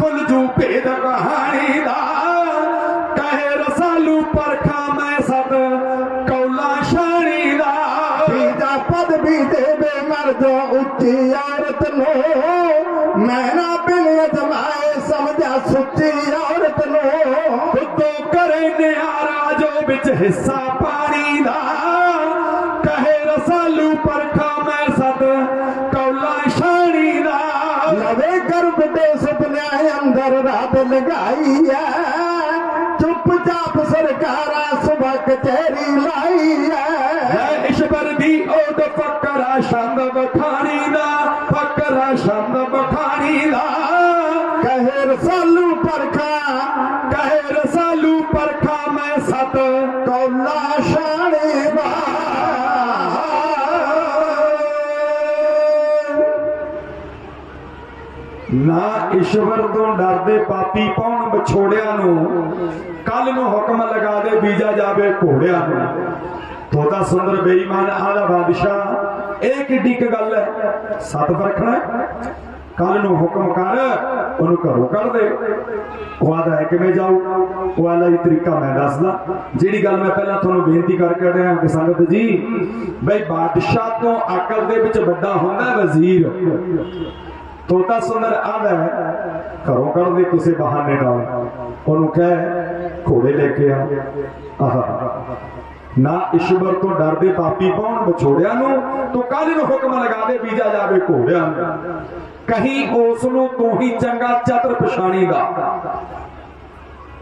ਖੁੱਲ ਜੂ ਭੇਦ ਕਹਾਣੀ ਦਾ। ਕਹੇ ਰਸਾਲੂ ਪਰਖਾ ਮੈਂ ਸਤ ਕੌਲਾ ਸ਼ਾਨੀ ਦਾ। ਤੀਜਾ ਪਦ ਵੀ ਦੇਵੇ ਮਰਦ ਉੱਚੀ ਔਰਤ ਨੂੰ। ਮੈਂ ਨਾ ਬਿਨ ਅਜਮਾਏ ਸਮਝਾ ਸੁੱਚੀ ਔਰਤ ਨੂੰ। ਖੁਦੋਂ ਕਰੇ ਨਿਆਰਾ ਜੋ ਵਿੱਚ ਹਿੱਸਾ ਪਾਣੀ ਦਾ। ਕਹੇ ਰਸਾਲੂ ਪਰਖਾ ਮੈਂ ਸਤ ਕੌਲਾ ਸ਼ਾਨੀ ਦਾ। ਲਵੇ ਗਰਭ ਦੇ ਸੁਪਨਿਆਂ ਅੰਦਰ ਰਾਤ ਲਗਾਈ ਐ ਚੁੱਪ ਸਰਕਾਰਾਂ ਸੁਬਹ ਕਚਹਿਰੀ ਲਾਈ ਐ ਹੈ ਈਸ਼ਵਰ ਦੀ ਓਟ ਫਕਰਾ ਛੰਦ ਬਖਾਣੀ ਦਾ। ਫਕਰਾ ਛੰਦ ਬਖਾਣੀ ਦਾ। ਕਹੇ ਰਸਾਲੂ ਪਰਖਾ। ਕਹੇ ਰਸਾਲੂ ਪਰਖਾ ਮੈਂ ਸਤ। ਕੌਲਾ ਸ਼ਾਨੇ ਈਸ਼ਵਰ ਤੋਂ ਡਰਦੇ ਪਾਪੀ ਪਾਉਣ ਵਿਛੋੜਿਆਂ ਨੂੰ? ਕੱਲ ਨੂੰ ਹੁਕਮ ਲਗਾ ਦੇ ਬੀਜਾ ਜਾਵੇ ਘੋੜਿਆਂ ਨੂੰ। ਤੋਤਾ ਸੁੰਦਰ, ਬੇਈਮਾਨ, ਆਲਾ ਬਾਦਸ਼ਾਹ, ਇਹ ਕਿੱਡੀ ਕੁ ਗੱਲ ਹੈ? ਸਤ ਪਰਖਣਾ ਕੱਲ ਨੂੰ ਹੁਕਮ ਕਰ, ਉਹਨੂੰ ਘਰੋਂ ਕੱਢ ਦੇ। ਉਹ ਆਦਾ ਕਿਵੇਂ ਜਾਊ? ਉਹ ਆਲਾ ਇਹ ਤਰੀਕਾ ਮੈਂ ਦੱਸਦਾ ਜਿਹੜੀ ਗੱਲ ਮੈਂ ਪਹਿਲਾਂ ਤੁਹਾਨੂੰ ਬੇਨਤੀ ਕਰਕੇ ਰਿਹਾ ਕਿ ਸੰਗਤ ਜੀ, ਬਈ ਬਾਦਸ਼ਾਹ ਤੋਂ ਅਕਲ ਦੇ ਵਿੱਚ ਵੱਡਾ ਹੁੰਦਾ ਵਜ਼ੀਰ। ਤੋਤਾ ਸੁੰਦਰ ਆਦਾ ਘਰੋਂ ਕੱਢਦੇ ਕਿਸੇ ਬਹਾਨੇ ਨਾਲ। ਉਹਨੂੰ ਕਹੇ, ਘੋੜੇ ਲੈ ਕੇ ਆ। ਆਹਾ, ਨਾ ਈਸ਼ਵਰ ਤੋਂ ਡਰਦੇ ਪਾਪੀ ਪਾਉਣ ਵਿਛੋੜਿਆਂ ਨੂੰ। ਤੂੰ ਕਾਹਦੇ ਨੂੰ ਹੁਕਮ ਲਗਾ ਦੇ ਬੀਜਾ ਜਾਵੇ ਘੋੜਿਆਂ ਨੂੰ? ਕਹੀਂ ਉਸ ਨੂੰ ਤੂੰ ਹੀ ਚੰਗਾ ਚਤਰ ਪਛਾਣੀ ਦਾ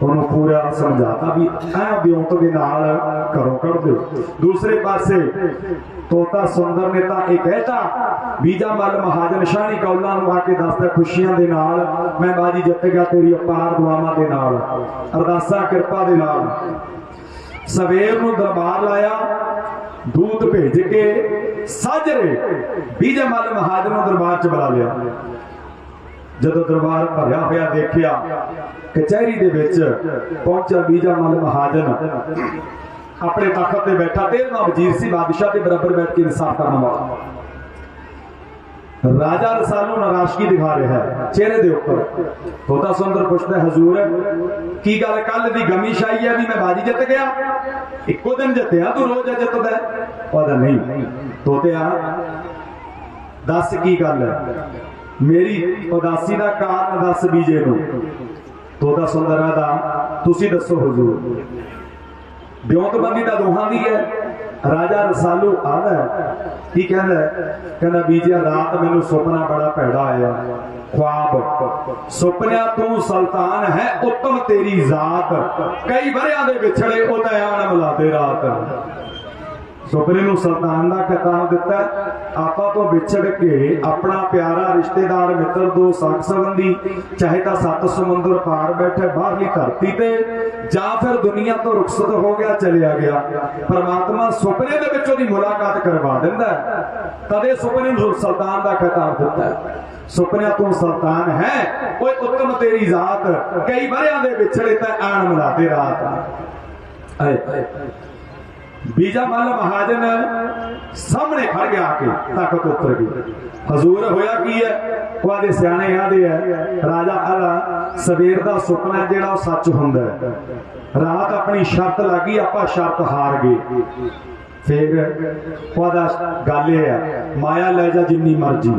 ਉਹਨੂੰ ਪੂਰਾ ਸਮਝਾਤਾ ਵੀ ਐ ਬਿਉਂਤ ਦੇ ਨਾਲ ਘਰੋਂ ਕੱਢ ਦਿਓ। ਦੂਸਰੇ ਪਾਸੇ ਤੋਤਾ ਸੁੰਦਰ ਨੇ ਤਾਂ ਇਹ ਕਹਿਤਾ, ਬੀਜਾ ਮਲ ਮਹਾਜਨ ਸ਼ਾਹੀ ਕੌਲਾਂ ਨੂੰ ਆ ਕੇ ਦੱਸਦਾ ਖੁਸ਼ੀਆਂ ਦੇ ਨਾਲ, ਮੈਂ ਬਾਜੀ ਜਿੱਤ ਗਿਆ ਤੇਰੀ ਅਪਾਰ ਦੁਆਵਾਂ ਦੇ ਨਾਲ, ਅਰਦਾਸਾਂ ਕਿਰਪਾ ਦੇ ਨਾਲ। ਸਵੇਰ ਨੂੰ ਦਰਬਾਰ ਲਾਇਆ, ਦੂਤ ਭੇਜ ਕੇ ਸਾਜਰੇ ਬੀਜਾ ਮਲ ਮਹਾਜਨ ਨੂੰ ਦਰਬਾਰ ਚ ਬੁਲਾ ਲਿਆ। ਜਦੋਂ ਦਰਬਾਰ ਭਰਿਆ ਹੋਇਆ ਦੇਖਿਆ ਕਚਹਿਰੀ ਦੇ ਵਿੱਚ ਪਹੁੰਚਿਆ ਬੀਜਾ ਮਲ ਮਹਾਜਨ ਆਪਣੇ ਤਖਤ ਤੇ ਬੈਠਾ ਤੇਰਵਾਂ ਵਜ਼ੀਰ ਸੀ ਬਾਦਸ਼ਾਹ ਦੇ ਬਰਾਬਰ ਬੈਠ ਕੇ ਇਨਸਾਫ ਕਰਨ ਵਾਲਾ ਰਾਜਾ ਰਸਾਲੂ ਨਾਰਾਜ਼ਗੀ ਦਿਖਾ ਰਿਹਾ ਹੈ ਚਿਹਰੇ ਦੇ ਉੱਪਰ ਤੋਤਾ ਸੁੰਦਰ ਪੁੱਛਦਾ ਹੈ, ਹਜ਼ੂਰ ਕੀ ਗੱਲ ਕੱਲ ਦੀ ਗਮੀ ਸ਼ਾਈ ਹੈ ਵੀ ਮੈਂ ਬਾਜੀ ਜਿੱਤ ਗਿਆ ਇੱਕੋ ਦਿਨ ਜਿੱਤਿਆ ਤੂੰ ਰੋਜ਼ ਜਿੱਤਦਾ ਹੈ? ਉਹਦਾ ਨਹੀਂ ਤੋਤਿਆ ਦੱਸ ਕੀ ਗੱਲ ਹੈ ਮੇਰੀ ਉਦਾਸੀ ਦਾ ਕਾਰਨ ਦੱਸ ਬੀਜੇ ਨੂੰ ਤੋਤਾ ਸੁੰਦਰਾ ਦਾ, ਤੁਸੀਂ ਦੱਸੋ ਹਜ਼ੂਰ। ਬਿਉਂਤਬੰਦੀ ਤਾਂ ਦੋਹਾਂ ਦੀ ਹੈ। ਰਾਜਾ ਰਸਾਲੂ ਆਦਾ ਕੀ ਕਹਿੰਦਾ ਕਹਿੰਦਾ, ਬੀਜਿਆ, ਰਾਤ ਮੈਨੂੰ ਸੁਪਨਾ ਬੜਾ ਭੈੜਾ ਆਇਆ। ਖੁਆਬ, ਸੁਪਨਿਆ ਤੂੰ ਸੁਲਤਾਨ ਹੈ ਉੱਤਮ ਤੇਰੀ ਜ਼ਾਤ। ਕਈ ਵਰਿਆਂ ਦੇ ਵਿਛੜੇ ਉਹ ਆਣ ਮਿਲਾਦੇ ਰਾਤ। ਸੁਪਨੇ ਨੂੰ ਸੁਲਤਾਨ ਦਾ ਖਿਤਾਬ ਦਿੱਤਾ। ਆਪਾਂ ਤੋਂ ਵਿਛੜ ਕੇ ਆਪਣਾ ਪਿਆਰਾ ਰਿਸ਼ਤੇਦਾਰ, ਮਿੱਤਰ ਦੋ ਸਾਖ ਸੰਬੰਧੀ, ਚਾਹੇ ਤਾਂ ਸੱਤ ਸਮੁੰਦਰ ਪਾਰ ਬੈਠੇ ਬਾਹਰਲੀ ਧਰਤੀ ਤੇ, ਜਾਂ ਫਿਰ ਦੁਨੀਆ ਤੋਂ ਰੁਖਸਤ ਹੋ ਗਿਆ, ਚਲਿਆ ਗਿਆ। ਪਰਮਾਤਮਾ ਸੁਪਨੇ ਦੇ ਵਿੱਚ ਉਹਦੀ ਮੁਲਾਕਾਤ ਕਰਵਾ ਦਿੰਦਾ ਹੈ। ਤਦੇ ਸੁਪਨੇ ਨੂੰ ਸੁਲਤਾਨ ਦਾ ਖਿਤਾਬ ਦਿੱਤਾ ਸੁਪਨਿਆਂ ਤੋਂ ਸੁਲਤਾਨ ਹੈ, ਓਏ ਉੱਤਮ ਤੇਰੀ ਜ਼ਾਤ। ਕਈ ਵਰਿਆਂ ਦੇ ਵਿਛੜੇ ਤਾਂ ਆਣ ਮਿਲਾਦੇ ਰਾਤ। ਆਏ। ਬੀਜਾ ਮੱਲ ਮਹਾਜਨ ਸਾਹਮਣੇ ਖੜ ਗਿਆ ਆ ਕੇ ਤਾਕਤ ਉੱਤਰ ਗਈ ਹਜ਼ੂਰ ਹੋਇਆ ਕੀ ਹੈ ਉਹ ਸਿਆਣੇ ਆਦੇ ਹੈ ਰਾਜਾ ਹਰਾ ਸਵੇਰ ਦਾ ਸੁਪਨਾ ਜਿਹੜਾ ਉਹ ਸੱਚ ਹੁੰਦਾ ਹੈ ਰਾਤ ਆਪਣੀ ਸ਼ਰਤ ਲੱਗੀ ਆਪਾਂ ਸ਼ਰਤ ਹਾਰ ਗਏ ਫਿਰ ਉਹਦਾ ਗੱਲ ਇਹ ਹੈ ਮਾਇਆ ਲੈ ਜਾ ਜਿੰਨੀ ਮਰਜ਼ੀ